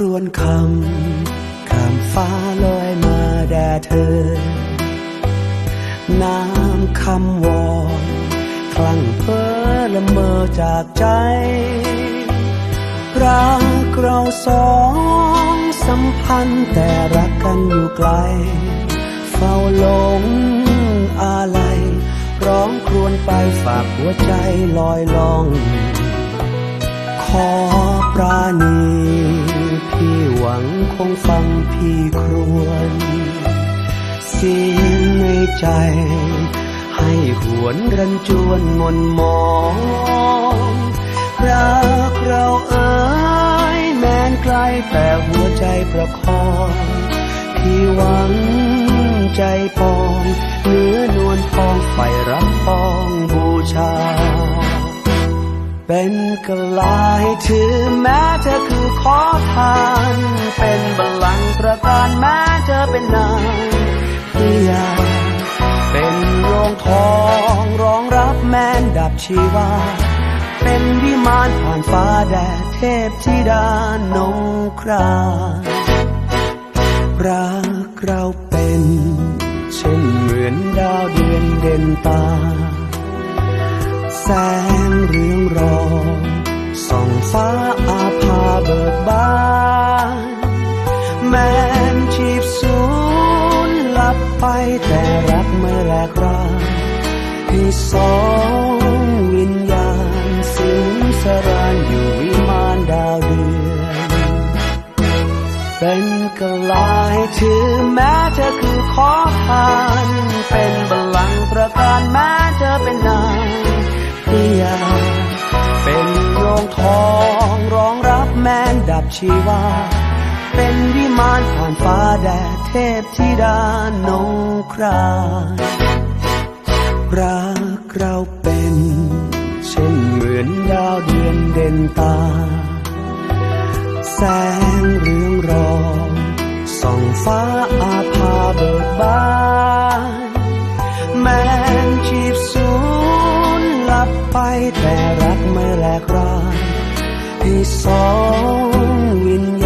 รวนคำข้ามฟ้าลอยมาแด่เธอ น้ำคำวอนคลั่งเพ้อละเมอจากใจ รักเราสองสัมพันธ์แต่รักกันอยู่ไกล เฝ้าหลงอะไรร้องครวญไปฝากหัวใจลอยลอง ขอปราณี คงฟังพี่ครวญเสียงในใจ ให้หวนรันจวนมนมองรักเราเอ่ยแม้นไกลแต่หัวใจประคองพี่หวังใจปองเนื้อนวลทองไฟรับปองบูชา เป็นกลาให้ถือแม้เธอคือขอทานเป็น เป็นนางพิยาเป็นโรงทองรองรับแม้นดับชีวา เป็นวิมานผ่านฟ้าแดดเทพธิดานงครานรักเราเป็นเช่นเหมือนดาวเดือนเด่นตา แสงเรืองรองส่องฟ้าอาภาเบิกบานแม้ ไปแต่รักไม่แหลกรานให้สองวิญญาณสิงสรานอยู่วิมานดาวเดือนเป็นกลาให้ถือแม้เธอคือขอทาน เป็นบัลลังก์ประการแม้เธอเป็นนางพิยาเป็นโรงทองรองรับแม้นดับชีวา เป็นวิมานผ่านฟ้าแดดเทพธิดานงครานรักเราเป็นเช่นเหมือนดาวเดือนเด่นตา แสงเรืองรองส่องฟ้าอาภาเบิกบานแม้นชีพสูญลับไปแต่รักไม่แหลกรานให้สองวิน